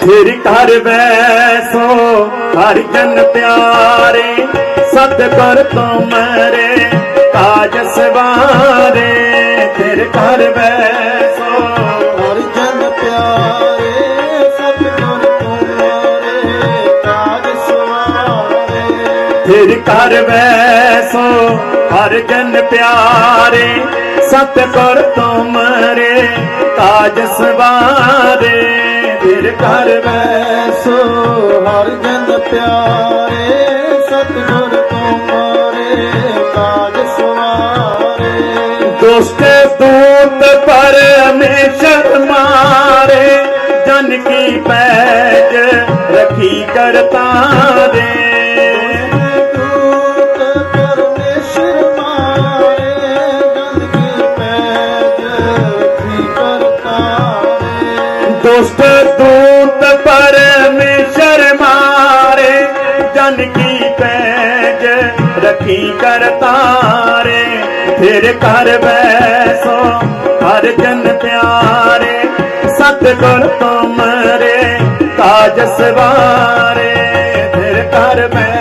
ਫਿਰ ਘਰ ਵੈਸੋ ਹਰ ਜਨ ਪਿਆਰੇ ਸਤਿਗੁਰ ਤੁਮਰੇ ਕਾਜ ਸਵਾਰੇ ਫਿਰ ਘਰ ਵੈਸੋ ਹਰ ਜਨ ਪਿਆਰੇ ਸਤਿਗੁਰ ਤੁਮਾਰੇ ਕਾਜ ਸਵਾਰੇ। ਫਿਰ ਘਰ ਵੈਸੋ ਹਰ ਜਨ ਪਿਆਰੇ ਸਤਿਗੁਰ ਤੁਮਰੇ ਕਾਜ ਸਵਾਰੇ। ਫਿਰ ਘਰ ਵੈਸੋ, ਹਰ ਜਨ ਪਿਆਰੇ, ਸਤਿਗੁਰ ਤੁਮਾਰੇ ਕਾਜ ਸਵਾਰੇ। ਦੁਸ਼ਟ ਦੂਤ ਪਰਮੇਸ਼ਰ ਮਾਰੇ, ਜਨ ਕੀ ਪੈਜ ਰਖੀ ਕਰਤਾ ਦੇ। ਦੂਤ ਪਰਮੇਸ਼ਰ ਮਾਰੇ, ਜਨ ਕੀ ਪੈਜ ਰਖੀ ਕਰਤਾ ਰੇ ਫਿਰ ਕਰ ਬੈਸੋ, ਹਰ ਜਨ ਪਿਆਰੇ, ਸਤਿਗੁਰ ਤੁਮਰੇ ਤਾਜ ਸਵਾਰੇ। ਤੇਰੇ ਘਰ ਬੈਸੋ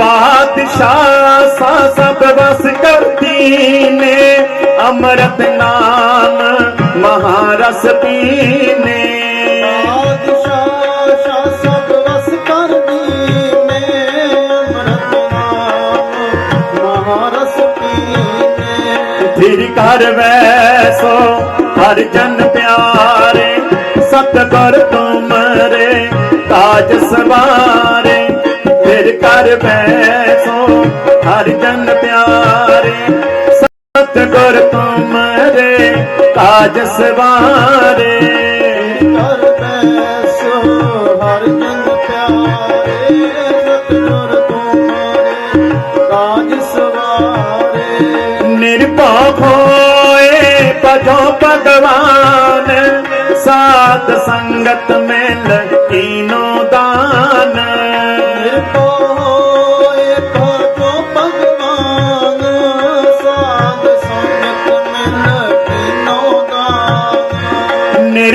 ਬਾਦਸ਼ਾਹ ਸਾ ਸਭ ਵਸ ਕਰਤੀ ਨੇ ਅੰਮ੍ਰਿਤ ਨਾਮ ਮਹਾਰਸ ਪੀਨੇ ਬਾਦਸ਼ਾਹ ਸ਼ਾਹ ਸਭ ਵਸ ਕਰਦੀ ਨੇ ਅੰਮ੍ਰਿਤ ਨਾਮ ਮਹਾਰਸ ਪੀਨੇ ਫਿਰ ਕਰ ਵੈਸੋ ਹਰ ਜਨ ਪਿਆਰੇ ਸਤਿਗੁਰ ਤੁਮਰੇ ਕਾਜ ਸਵਾਰੇ ਕਰ ਵੈਸੋ ਹਰ ਜਨ ਪਿਆਰੇ। ਸਤਿਗੁਰ ਤੁਮਰੇ ਕਾਜ ਸਵਾਰੇ। ਕਰ ਬੈਸੋ ਹਰ ਜਨ ਪਿਆਰੇ ਸਤਿਗੁਰ ਤੁਮਾਰੇ ਕਾਜ ਸਵਾਰੇ। ਨਿਰਭਉ ਹੋਏ ਭਜੋ ਭਗਵਾਨ ਸਾਧ ਸੰਗਤ ਮਿਲ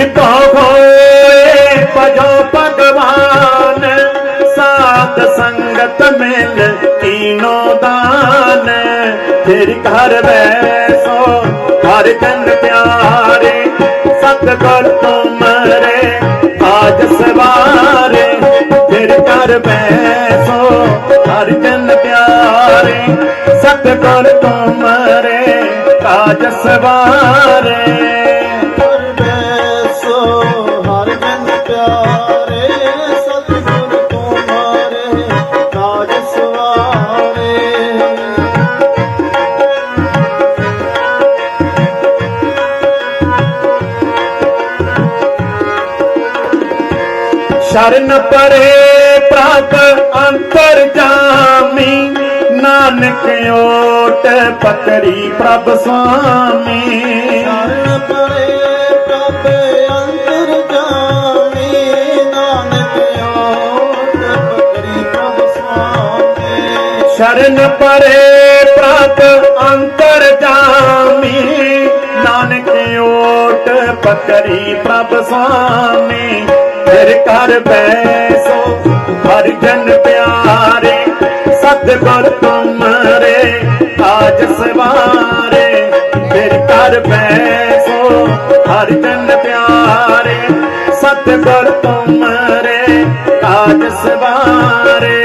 ਦਾਨ ਨਿਰਭਉ ਹੋਏ ਭਜੋ ਭਗਵਾਨ, ਸਾਧ ਸੰਗਤ ਮਿਲ ਕੀਨੋ ਦਾਨ। ਫਿਰ ਘਰ ਵੈਸੋ ਹਰ ਜਨ ਪਿਆਰੇ, ਸਤਿਗੁਰ ਤੁਮਰੇ ਆਜ ਸਵਾਰੇ। ਫਿਰ ਘਰ ਬੈਸੋ ਹਰ ਜਨ ਪਿਆਰੇ, ਸਤਿਗੁਰ ਤੁਮਰੇ ਕਾਜ ਸ਼ਰਨ ਪਰੇ ਪ੍ਰਭ ਅੰਤਰ ਜਾਮੀ ਨਾਨਕ ਓਟ ਪਕੜੀ ਪ੍ਰਭ ਸੁਆਮੀ। ਸ਼ਰਨ ਪਰੇ ਪ੍ਰਭ ਅੰਤਰ ਜਾਮੀ ਨਾਨਕ ਓਟ ਪਕਰੀ ਪ੍ਰਭ ਸੁਆਮੀ। ਸ਼ਰਨ ਪਰੇ ਪ੍ਰਭ ਅੰਤਰ ਜਾਮੀ ਨਾਨਕ ਓਟ ਪਕੜੀ ਪ੍ਰਭ ਸੁਆਮੀ। ਫਿਰ ਕਰ ਬੈਸੋ ਹਰ ਜਨ ਪਿਆਰੇ ਸਤਿਗੁਰ ਤੁਮਰੇ, ਆਜ ਸਵਾਰੇ। ਫਿਰ ਕਰ ਬੈਸੋ ਹਰ ਜਨ ਪਿਆਰੇ ਸਤਿਗੁਰ ਤੁਮਰੇ, ਆਜ ਸਵਾਰੇ।